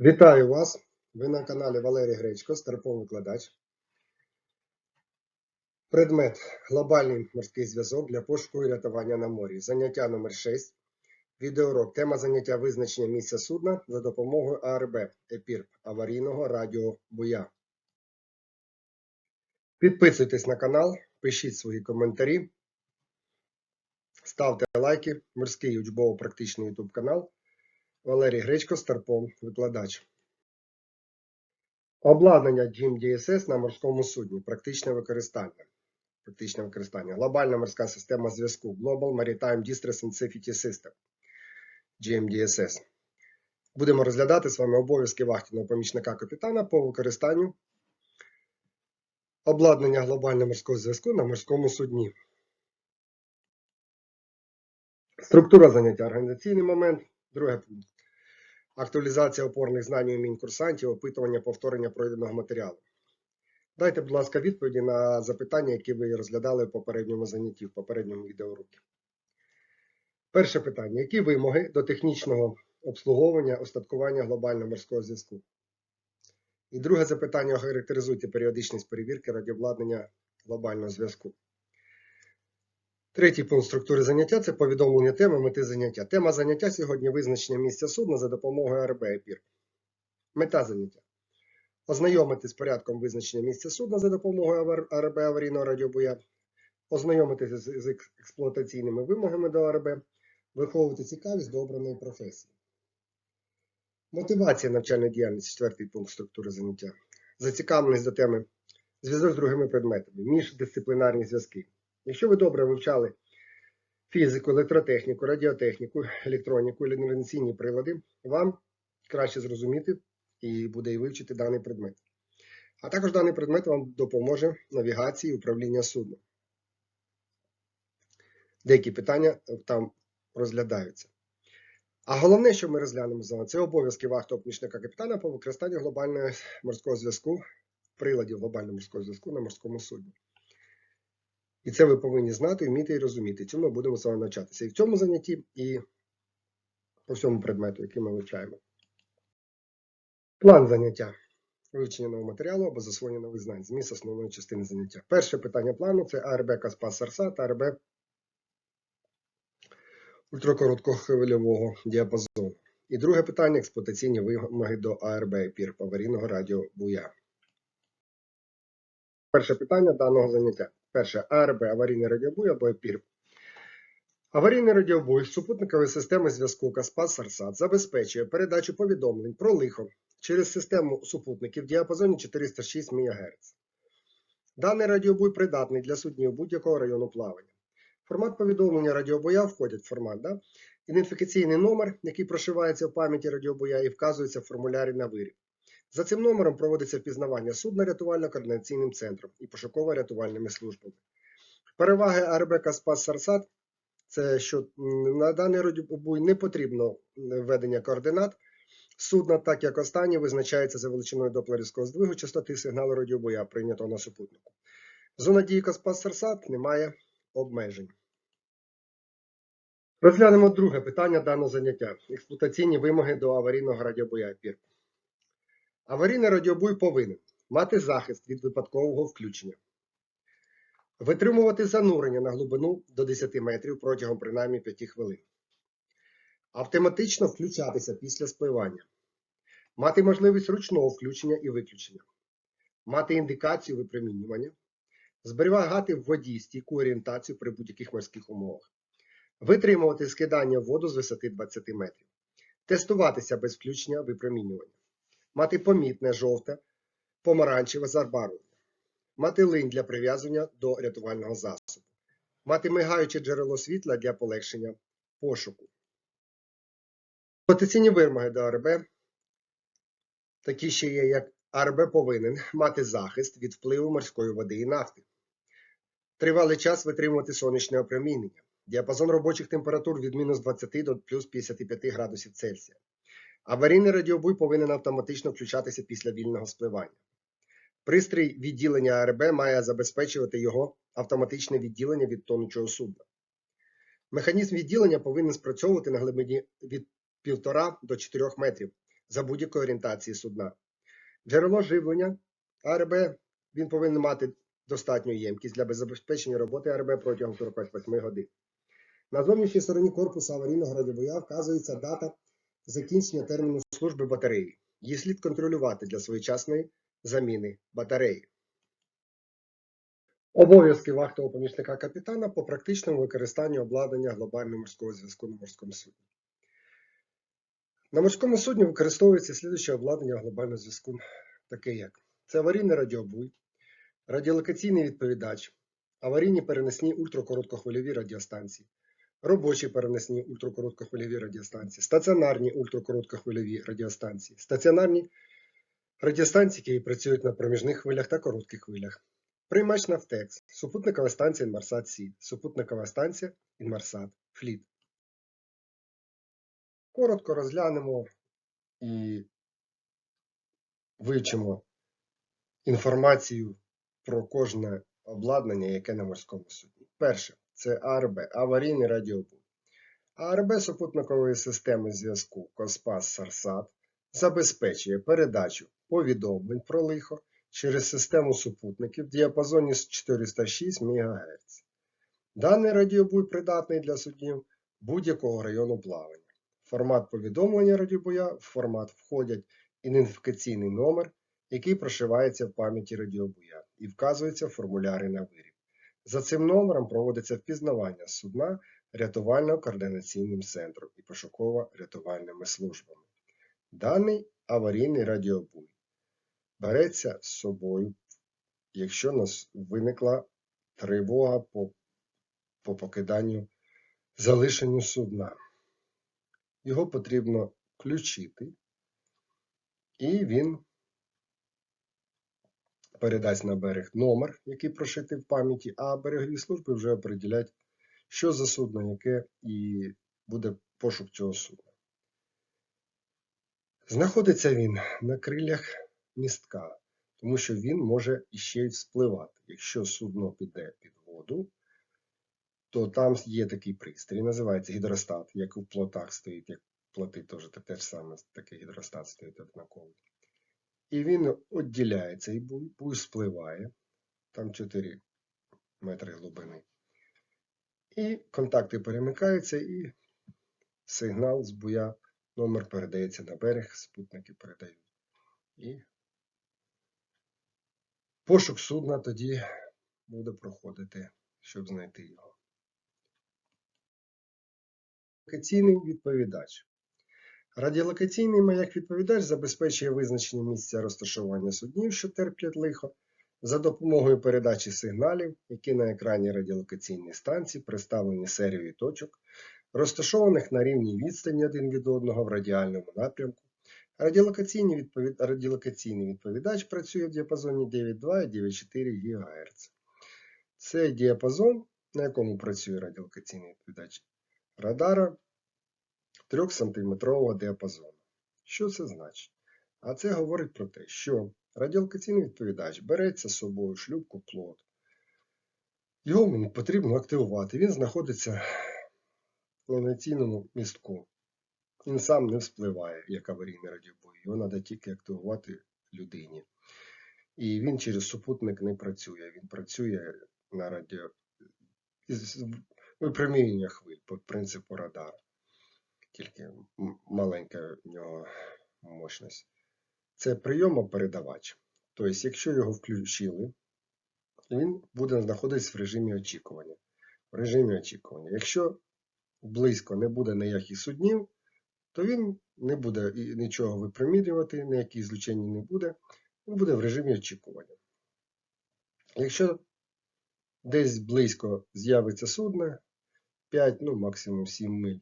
Вітаю вас! Ви на каналі Валерій Гречко, старпом викладач. Предмет глобальний морський зв'язок для пошуку і рятування на морі. Заняття номер 6. Відеоурок. Тема заняття визначення місця судна за допомогою АРБ ЕПІР аварійного радіобуя. Підписуйтесь на канал, пишіть свої коментарі, ставте лайки. Морський учбово-практичний YouTube канал. Валерій Гречко, старпом викладач. Обладнання GMDSS на морському судні. Практичне використання. Практичне використання. Глобальна морська система зв'язку. Global Maritime Distress and Safety System. GMDSS. Будемо розглядати з вами обов'язки вахтівного помічника капітана по використанню обладнання глобального морського зв'язку на морському судні. Структура заняття. Організаційний момент. Друге пункт. Актуалізація опорних знань і умінь курсантів, опитування повторення пройденого матеріалу. Дайте, будь ласка, відповіді на запитання, які ви розглядали в попередньому занятті, в попередньому відеоуроці. Перше питання. Які вимоги до технічного обслуговування остаткування глобального морського зв'язку? І друге запитання. Охарактеризуйте періодичність перевірки радіообладнання глобального зв'язку. Третій пункт структури заняття це повідомлення теми мети заняття. Тема заняття сьогодні визначення місця судна за допомогою АРБ ЕПІР. Мета заняття. Ознайомити з порядком визначення місця судна за допомогою АРБ аварійного радіобуя, ознайомитися з експлуатаційними вимогами до АРБ, виховувати цікавість до обраної професії. Мотивація навчальної діяльності четвертий пункт структури заняття. Зацікавленість до теми зв'язок з другими предметами, міждисциплінарні зв'язки. Якщо ви добре вивчали фізику, електротехніку, радіотехніку, електроніку, інноваційні прилади, вам краще зрозуміти і буде і вивчити даний предмет. А також даний предмет вам допоможе навігації і управління судном. Деякі питання там розглядаються. А головне, що ми розглянемо з вами, це обов'язки вахтового капітана по використанню глобального морського зв'язку, приладів глобального морського зв'язку на морському судні. І це ви повинні знати, вміти і розуміти. Цьому ми будемо з вами навчатися і в цьому занятті, і по всьому предмету, який ми вивчаємо. План заняття. Вивчення нового матеріалу або засвоєння нових знань. Зміст основної частини заняття. Перше питання плану це АРБ Каспас Сарса та АРБ ультракороткохвильового діапазону. І друге питання експлуатаційні вимоги до АРБ ПІР аварійного радіобуя. Перше питання даного заняття. Перше АРБ аварійний радіобуй або ЕПІР. Аварійний радіобуй супутникової системи зв'язку Каспас Сарсат забезпечує передачу повідомлень про лихо через систему супутників в діапазоні 406 МГц. Даний радіобуй придатний для суднів будь-якого району плавання. Формат повідомлення радіобуя входить в формат, да? ідентифікаційний номер, який прошивається в пам'яті радіобуя і вказується в формулярі на виріб. За цим номером проводиться впізнавання судна рятувально-координаційним центром і пошуково-рятувальними службами. Переваги АРБ Каспас Сарсат це що на даний радіобуй не потрібно введення координат судна, так як останнє визначається за величиною доплерівського здвигу частоти сигналу радіобуя, прийнятого на супутнику. Зона дії Каспас Сарсат немає обмежень. Розглянемо друге питання даного заняття. Експлуатаційні вимоги до аварійного радіобуя ПІР. Аварійний радіобуй повинен мати захист від випадкового включення, витримувати занурення на глибину до 10 метрів протягом принаймні 5 хвилин, автоматично включатися після спливання, мати можливість ручного включення і виключення, мати індикацію випромінювання, зберігати в воді стійку орієнтацію при будь-яких морських умовах, витримувати скидання в воду з висоти 20 метрів, тестуватися без включення випромінювання мати помітне жовте, помаранчеве забарвлення, мати линь для прив'язання до рятувального засобу, мати мигаюче джерело світла для полегшення пошуку. Експлуатаційні вимоги до АРБ. Такі ще є, як АРБ повинен мати захист від впливу морської води і нафти, тривалий час витримувати сонячне опромінення, діапазон робочих температур від мінус 20 до плюс 55 градусів Цельсія. Аварійний радіобуй повинен автоматично включатися після вільного спливання. Пристрій відділення АРБ має забезпечувати його автоматичне відділення від тонучого судна. Механізм відділення повинен спрацьовувати на глибині від 1,5 до 4 метрів за будь-якої орієнтації судна. Джерело живлення АРБ він повинен мати достатню ємкість для забезпечення роботи АРБ протягом 48 годин. На зовнішній стороні корпусу аварійного радіобоя вказується дата закінчення терміну служби батареї. Її слід контролювати для своєчасної заміни батареї. Обов'язки вахтового помічника капітана по практичному використанню обладнання глобального морського зв'язку на морському судні. На морському судні використовується слідуюче обладнання глобального зв'язку, таке як це аварійний радіобуй, радіолокаційний відповідач, аварійні перенесні ультракороткохвильові радіостанції, робочі перенесні ультракороткохвильові радіостанції, стаціонарні ультракороткохвильові радіостанції, стаціонарні радіостанції, які працюють на проміжних хвилях та коротких хвилях. Приймач Нафтекс, супутникова станція Інмарсат Сі, супутникова станція Інмарсат Фліт. Коротко розглянемо і вивчимо інформацію про кожне обладнання, яке на морському судні. Перше це АРБ, аварійний радіобуй. АРБ супутникової системи зв'язку Коспас Сарсат забезпечує передачу повідомлень про лихо через систему супутників в діапазоні з 406 МГц. Даний радіобуй придатний для суднів будь-якого району плавання. Формат повідомлення радіобуя в формат входять ідентифікаційний номер, який прошивається в пам'яті радіобуя і вказується в формулярі на виріб. За цим номером проводиться впізнавання судна рятувально-координаційним центром і пошуково-рятувальними службами. Даний аварійний радіобуй береться з собою, якщо нас виникла тривога по, по покиданню залишенню судна. Його потрібно включити, і він передасть на берег номер, який прошитий в пам'яті, а берегові служби вже определять, що за судно, яке і буде пошук цього судна. Знаходиться він на крилях містка, тому що він може іще й вспливати. Якщо судно піде під воду, то там є такий пристрій, називається гідростат, як у плотах стоїть, як плоти теж те ж саме, такий гідростат стоїть однаковий. І він відділяє цей буй, спливає, там 4 метри глибини. І контакти перемикаються, і сигнал з буя, номер передається на берег, спутники передають. І пошук судна тоді буде проходити, щоб знайти його. Радіолокаційний відповідач. Радіолокаційний маяк-відповідач забезпечує визначення місця розташування суднів, що терплять лихо, за допомогою передачі сигналів, які на екрані радіолокаційної станції представлені серією точок, розташованих на рівній відстані один від одного в радіальному напрямку. Радіолокаційний, відповід... радіолокаційний відповідач працює в діапазоні 9,2 і 9,4 ГГц. Це діапазон, на якому працює радіолокаційний відповідач радара 3-сантиметрового діапазону. Що це значить? А це говорить про те, що радіолокаційний відповідач береться з собою шлюпку плот. Його потрібно активувати. Він знаходиться в навігаційному містку. Він сам не вспливає, як аварійний радіобой. Його треба тільки активувати людині. І він через супутник не працює. Він працює на радіо випромінювання хвиль по принципу радара. Тільки маленька в нього мощність. Це прийомопередавач. Тобто, якщо його включили, він буде знаходитися в режимі очікування. В режимі очікування. Якщо близько не буде ніяких суднів, то він не буде нічого випромінювати, ніяких злучень не буде. Він буде в режимі очікування. Якщо десь близько з'явиться судно, 5, ну максимум 7 миль,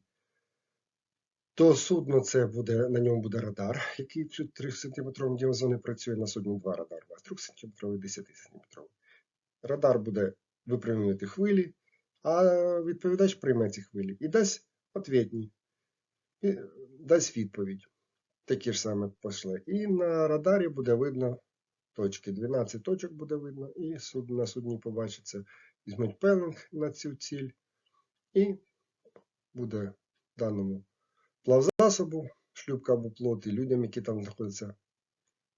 то судно це буде, на ньому буде радар, який в 3 см діапазоні працює на судні два радари, у вас 3 см і 10 см. Радар буде випрямлювати хвилі, а відповідач прийме ці хвилі і дасть ответні, і дасть відповідь. Такі ж саме пошли. І на радарі буде видно точки. 12 точок буде видно, і суд, на судні побачиться. Візьмуть пеленг на цю ціль, і буде в даному плавзасобу шлюбка або плод, і людям, які там знаходяться,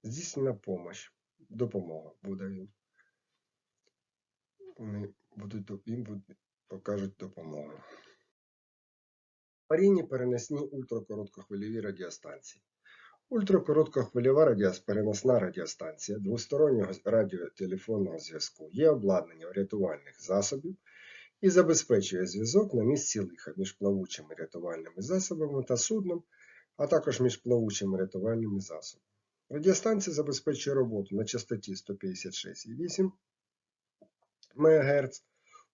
здійснена помощь, допомога буде їм. Вони будуть, їм будуть, покажуть допомогу. Аварійні переносні ультракороткохвильові радіостанції. Ультракороткохвильова радіос- переносна радіостанція двостороннього радіотелефонного зв'язку є обладнанням рятувальних засобів і забезпечує зв'язок на місці лиха між плавучими рятувальними засобами та судном, а також між плавучими рятувальними засобами. Радіостанція забезпечує роботу на частоті 156,8 МГц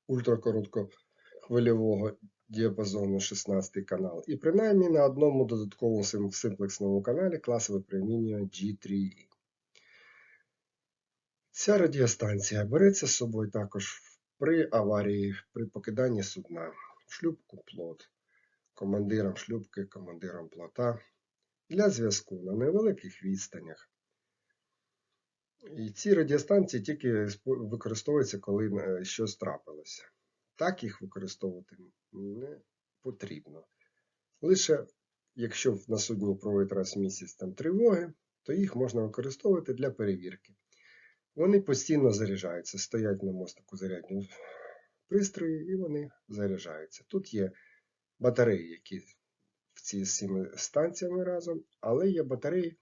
ультракороткохвильового діапазону 16 канал і принаймні на одному додатковому симплексному каналі класу випромінювання G3E. Ця радіостанція береться з собою також при аварії, при покиданні судна, в шлюпку плот, командиром шлюпки, командиром плота для зв'язку на невеликих відстанях. І ці радіостанції тільки використовуються, коли е, щось трапилося. Так їх використовувати не потрібно. Лише якщо на судні проводять раз в місяць там тривоги, то їх можна використовувати для перевірки. Вони постійно заряджаються, стоять на мостику зарядні пристрої і вони заряджаються. Тут є батареї, які в ці цими станціями разом, але є батареї,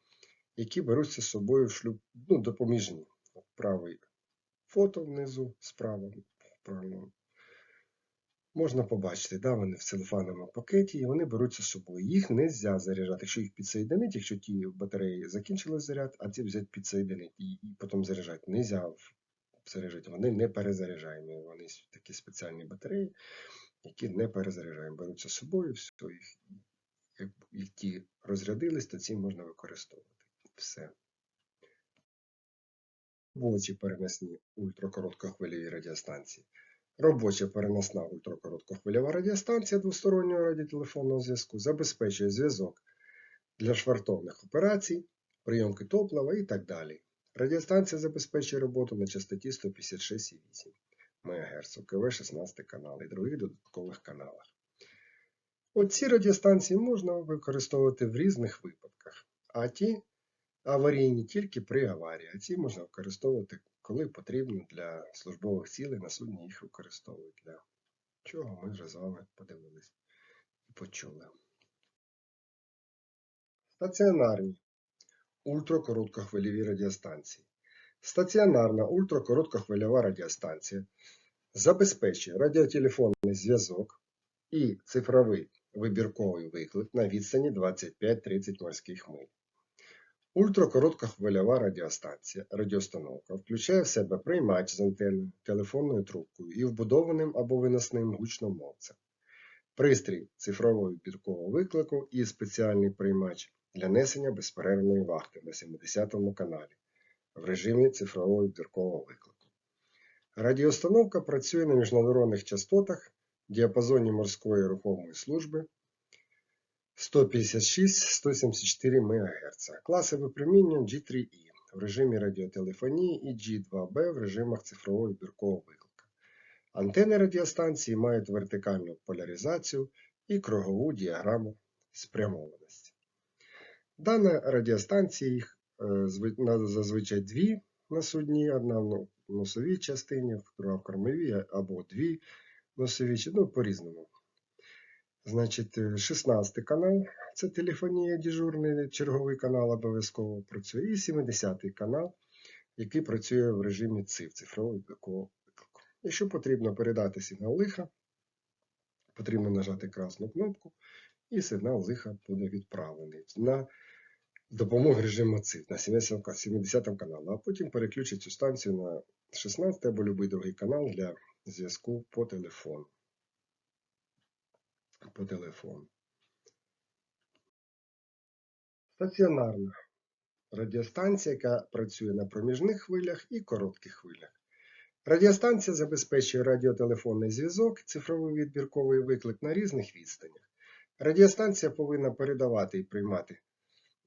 які беруться з собою в шлюб, ну, допоміжні. Правий фото внизу справа. Правильно. Можна побачити, да, вони в целофановому пакеті, і вони беруться з собою. Їх не можна заряджати. Якщо їх підсоєдинити, якщо ті батареї закінчили заряд, а ці взяти підсоєдинити і, і потім заряджати. Не можна заряджати. Вони не перезаряджаємо. Вони такі спеціальні батареї, які не перезаряджаємо. Беруться з собою, все, їх, як, як ті розрядились, то ці можна використовувати. Все. Робочі переносні ультракороткохвильові радіостанції. Робоча переносна ультракороткохвильова радіостанція двостороннього радіотелефонного зв'язку забезпечує зв'язок для швартовних операцій, прийомки топлива і так далі. Радіостанція забезпечує роботу на частоті 156,8 МГц, УКВ 16 канал і других додаткових каналах. Оці радіостанції можна використовувати в різних випадках, а ті аварійні тільки при аварії, а ці можна використовувати, коли потрібно для службових цілей на судні їх використовують. Для чого ми вже з вами подивились і почули. Стаціонарні ультракороткохвильові радіостанції. Стаціонарна ультракороткохвильова радіостанція забезпечує радіотелефонний зв'язок і цифровий вибірковий виклик на відстані 25-30 морських миль. Ультракороткохвильова радіостанція радіоустановка включає в себе приймач з антенною, телефонною трубкою і вбудованим або виносним гучномовцем, пристрій цифрового відбіркового виклику і спеціальний приймач для несення безперервної вахти на 70-му каналі в режимі цифрового відбіркового виклику. Радіоустановка працює на міжнародних частотах діапазоні морської рухомої служби 156-174 МГц. Класи випромінювання G3E в режимі радіотелефонії і G2B в режимах цифрового відбіркового виклика. Антени радіостанції мають вертикальну поляризацію і кругову діаграму спрямованості. Дана радіостанція їх на- зазвичай дві на судні, одна в носовій частині, друга в кормовій або дві носові, ну по-різному. Значить, е, 16 канал це телефонія, дежурний черговий канал обов'язково працює. І 70 канал, який працює в режимі ЦИВ, цифрового відбіркового виклику. Якщо потрібно передати сигнал лиха, потрібно нажати красну кнопку, і сигнал лиха буде відправлений на допомогу режиму ЦИВ на 70 70 каналу, а потім переключить цю станцію на 16 або будь-який другий канал для зв'язку по телефону по телефону. Стаціонарна радіостанція, яка працює на проміжних хвилях і коротких хвилях. Радіостанція забезпечує радіотелефонний зв'язок, цифровий відбірковий виклик на різних відстанях. Радіостанція повинна передавати і приймати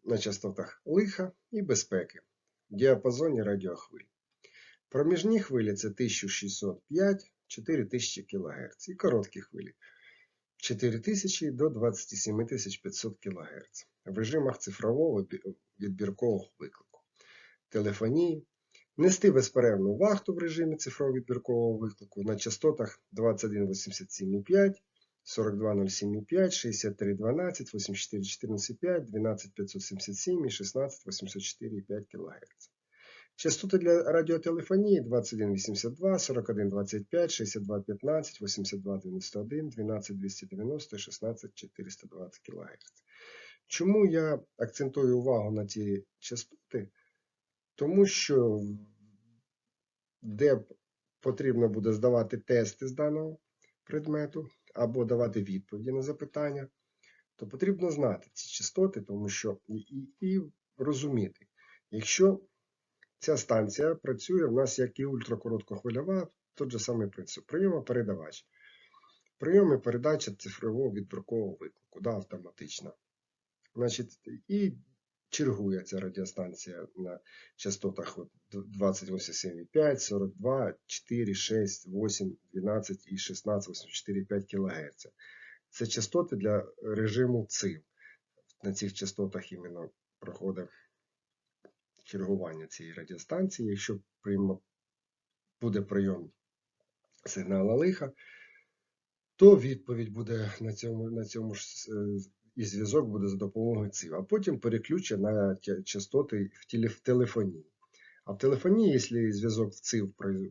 на частотах лиха і безпеки в діапазоні радіохвиль. Проміжні хвилі це 1605-4000 кГц і короткі хвилі 4000 до 27500 кГц. в режимах цифрового відбіркового виклику, телефонії, нести безперервну вахту в режимі цифрового відбіркового виклику на частотах 2187,5, 4207,5, 6312, 8414,5, 12577 і 16804,5 кГц. Частоти для радіотелефонії 2182, 4125, 6215, 8291, 12290 і 16420 кГц. Чому я акцентую увагу на ці частоти? Тому що де потрібно буде здавати тести з даного предмету або давати відповіді на запитання, то потрібно знати ці частоти, тому що і, і, і розуміти, якщо ця станція працює в нас як і ультракороткохвильова, той же самий принцип. Прийома передавач. Прийом і передача цифрового відбіркового виклику, да, автоматична. Значить, і чергує ця радіостанція на частотах от 28,5, 42, 4, 6, 8, 12 і 16, 84,5 кГц. Це частоти для режиму ЦИВ. На цих частотах іменно проходить чергування цієї радіостанції. Якщо приймо, буде прийом сигнала лиха, то відповідь буде на цьому, на цьому ж е, і зв'язок буде за допомогою ЦИВ, а потім переключить на частоти в, теле- в телефонії. А в телефонії, якщо зв'язок в про-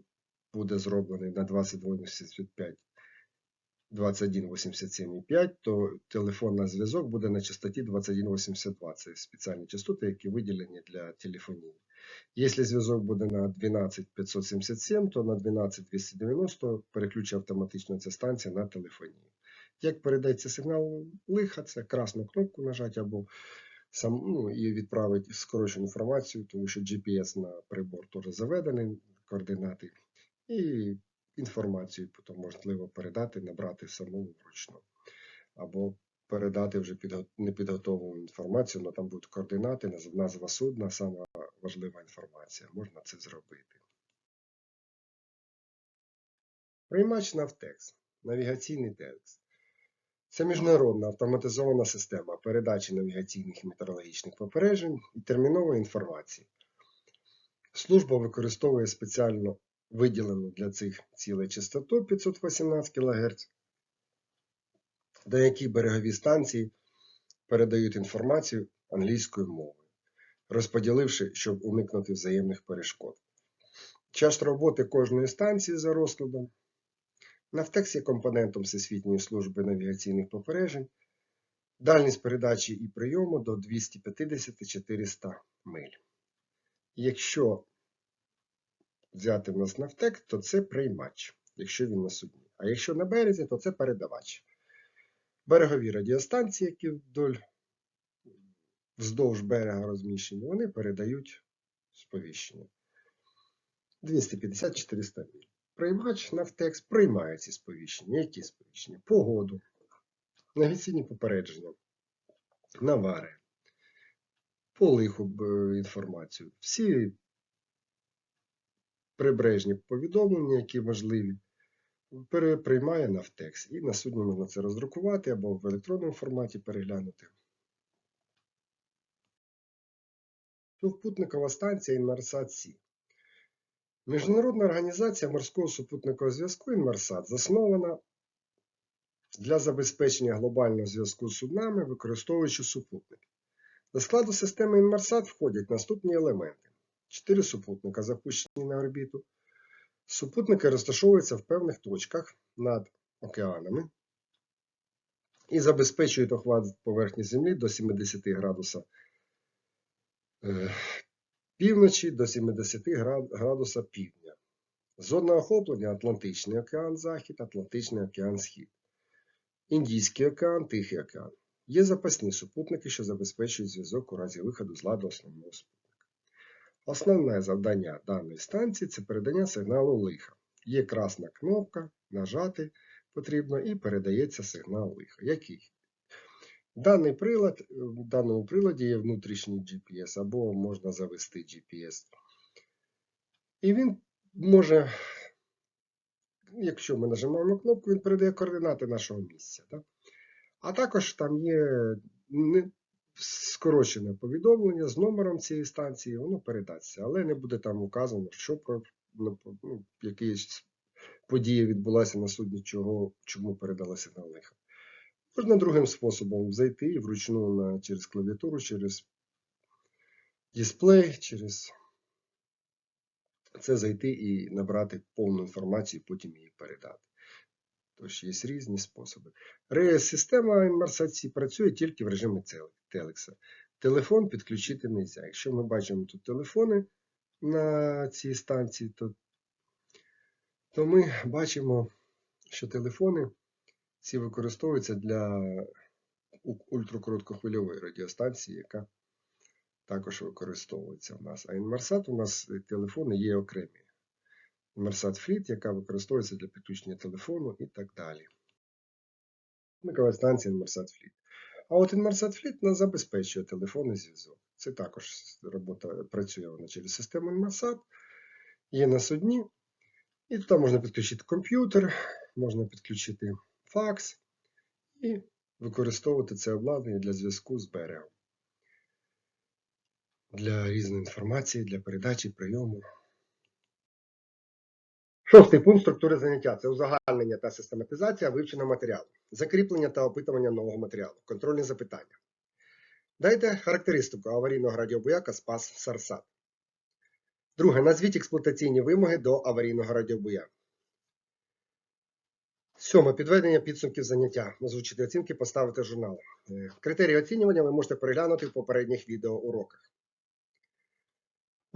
буде зроблений на 2285 2187,5, то телефонний зв'язок буде на частоті 2182. Це спеціальні частоти, які виділені для телефонії. Якщо зв'язок буде на 12577, то на 12290 переключить автоматично ця станція на телефонію. Як передається сигнал лиха, це красну кнопку нажати або сам, ну, і відправити скорочену інформацію, тому що GPS на прибор теж заведений, координати, і інформацію потім можливо передати, набрати самому вручну. Або передати вже підго- непідготовлену інформацію, але там будуть координати, назва судна, сама важлива інформація. Можна це зробити. Приймач Навтекс. Навігаційний текст. Це міжнародна автоматизована система передачі навігаційних і метеорологічних попереджень і термінової інформації. Служба використовує спеціально виділену для цих цілей частоту 518 кГц, до яких берегові станції передають інформацію англійською мовою, розподіливши, щоб уникнути взаємних перешкод. Час роботи кожної станції за розкладом. Навтекс є компонентом Всесвітньої служби навігаційних попереджень, дальність передачі і прийому до 250-400 миль. Якщо взяти в нас Навтекс, то це приймач, якщо він на судні. А якщо на березі, то це передавач. Берегові радіостанції, які вдоль вздовж берега розміщені, вони передають сповіщення. 250-400 миль. Приймач Навтекс приймає ці сповіщення. Які сповіщення? Погоду, навігаційні попередження, навари, по лиху інформацію. Всі прибережні повідомлення, які важливі, пере- приймає Навтекс. І на судні можна це роздрукувати або в електронному форматі переглянути. Супутникова станція Інмарсат Сі. Міжнародна організація морського супутникового зв'язку Інмарсат заснована для забезпечення глобального зв'язку з суднами, використовуючи супутники. До складу системи Інмарсат входять наступні елементи: чотири супутника, запущені на орбіту. Супутники розташовуються в певних точках над океанами і забезпечують охват поверхні Землі до 70 градуса е, півночі до 70 градуса півдня. Зона охоплення Атлантичний океан Захід, Атлантичний океан Схід, Індійський океан, Тихий океан. Є запасні супутники, що забезпечують зв'язок у разі виходу з ладу основного супутника. Основне завдання даної станції це передання сигналу лиха. Є красна кнопка, нажати потрібно і передається сигнал лиха. Який? Даний прилад, в даному приладі є внутрішній GPS або можна завести GPS. І він може, якщо ми нажимаємо кнопку, він передає координати нашого місця. Так? А також там є скорочене повідомлення з номером цієї станції, воно передасться, але не буде там указано, що про ну, ну, якісь подія відбулася на судні, чого, чому передала сигнал лиха. Можна другим способом зайти і вручну на, через клавіатуру, через дисплей, через це зайти і набрати повну інформацію, потім її передати. Тож є різні способи. РЕС-система Inmarsat працює тільки в режимі Телекса. Телефон підключити не можна. Якщо ми бачимо тут телефони на цій станції, то, то ми бачимо, що телефони ці використовуються для ультракороткохвильової радіостанції, яка також використовується в нас. А Inmarsat у нас е, телефони є окремі. Inmarsat Fleet, яка використовується для підключення телефону і так далі. Микова станція Inmarsat Fleet. А от Inmarsat нас забезпечує телефонний зв'язок. Це також робота працює вона через систему Inmarsat. Є на судні. І туди можна підключити комп'ютер, можна підключити факс і використовувати це обладнання для зв'язку з берегом. Для різної інформації, для передачі, прийому. Шостий пункт структури заняття це узагальнення та систематизація вивченого матеріалу, закріплення та опитування нового матеріалу, контрольні запитання. Дайте характеристику аварійного радіобуяка Спас Сарсат. Друге. Назвіть експлуатаційні вимоги до аварійного радіобуя. Сьоме. Підведення підсумків заняття. Озвучити оцінки, поставити журнал. Е, Критерії оцінювання ви можете переглянути в попередніх відеоуроках.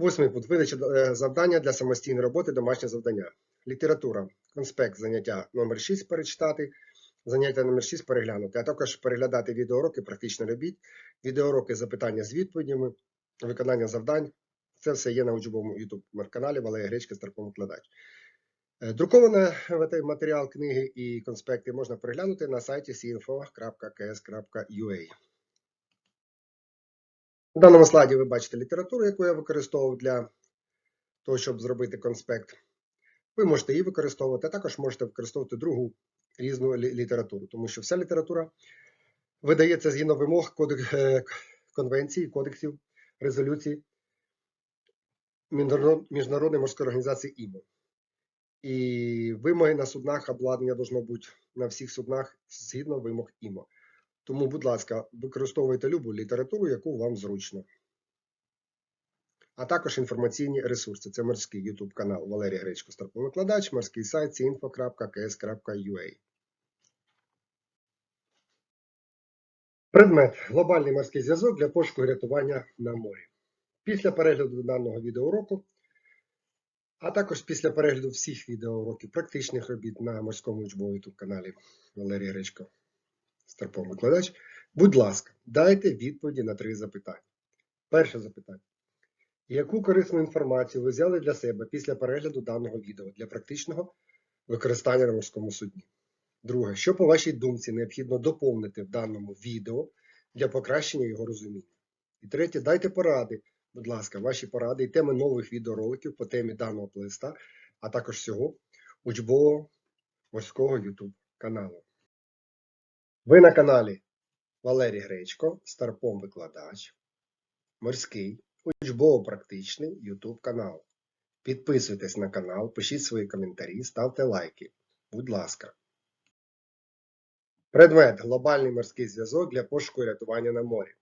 Восьмий пункт. Видача е, завдання для самостійної роботи, домашнє завдання. Література. Конспект заняття номер 6 перечитати. Заняття номер 6 переглянути, а також переглядати відеоуроки, практично робіть. Відеоуроки запитання з відповідями, виконання завдань. Це все є на учбовому YouTube каналі Валерія Гречка Старпом Викладач. Е, Друкований матеріал книги і конспекти можна переглянути на сайті sinfo.ks.ua. На даному слайді ви бачите літературу, яку я використовував для того, щоб зробити конспект. Ви можете її використовувати, а також можете використовувати другу різну літературу, тому що вся література видається згідно вимог е, кодексів, резолюцій Міжнародної морської організації ІМО. І вимоги на суднах обладнання должно бути на всіх суднах згідно вимог ІМО. Тому, будь ласка, використовуйте любу літературу, яку вам зручно. А також інформаційні ресурси. Це морський YouTube канал Валерій Гречко Старповикладач, морський сайт info.ks.ua. Предмет глобальний морський зв'язок для пошуку рятування на морі. Після перегляду даного відеоуроку, а також після перегляду всіх відеоуроків практичних робіт на морському учбовому каналі Валерій Гречко Старпом викладач. Будь ласка, дайте відповіді на три запитання. Перше запитання. Яку корисну інформацію ви взяли для себе після перегляду даного відео для практичного використання на морському судні? Друге, що по вашій думці необхідно доповнити в даному відео для покращення його розуміння? І третє, дайте поради, будь ласка, ваші поради і теми нових відеороликів по темі даного плеста, а також всього учбового морського YouTube каналу. Ви на каналі Валерій Гречко, Старпом Викладач, морський, учбово-практичний YouTube канал. Підписуйтесь на канал, пишіть свої коментарі, ставте лайки. Будь ласка. Предмет глобальний морський зв'язок для пошуку і рятування на морі.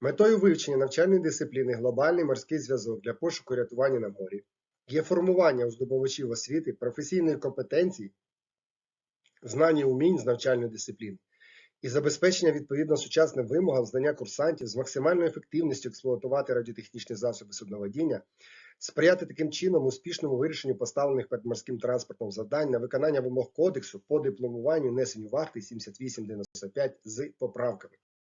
Метою вивчення навчальної дисципліни глобальний морський зв'язок для пошуку і рятування на морі є формування у здобувачів освіти професійної компетенції, знань і умінь з навчальної дисципліни і забезпечення відповідно сучасним вимогам знання курсантів з максимальною ефективністю експлуатувати радіотехнічні засоби судноводіння, сприяти таким чином успішному вирішенню поставлених перед морським транспортом завдань на виконання вимог кодексу по дипломуванню несенню вахти 7895 з поправками.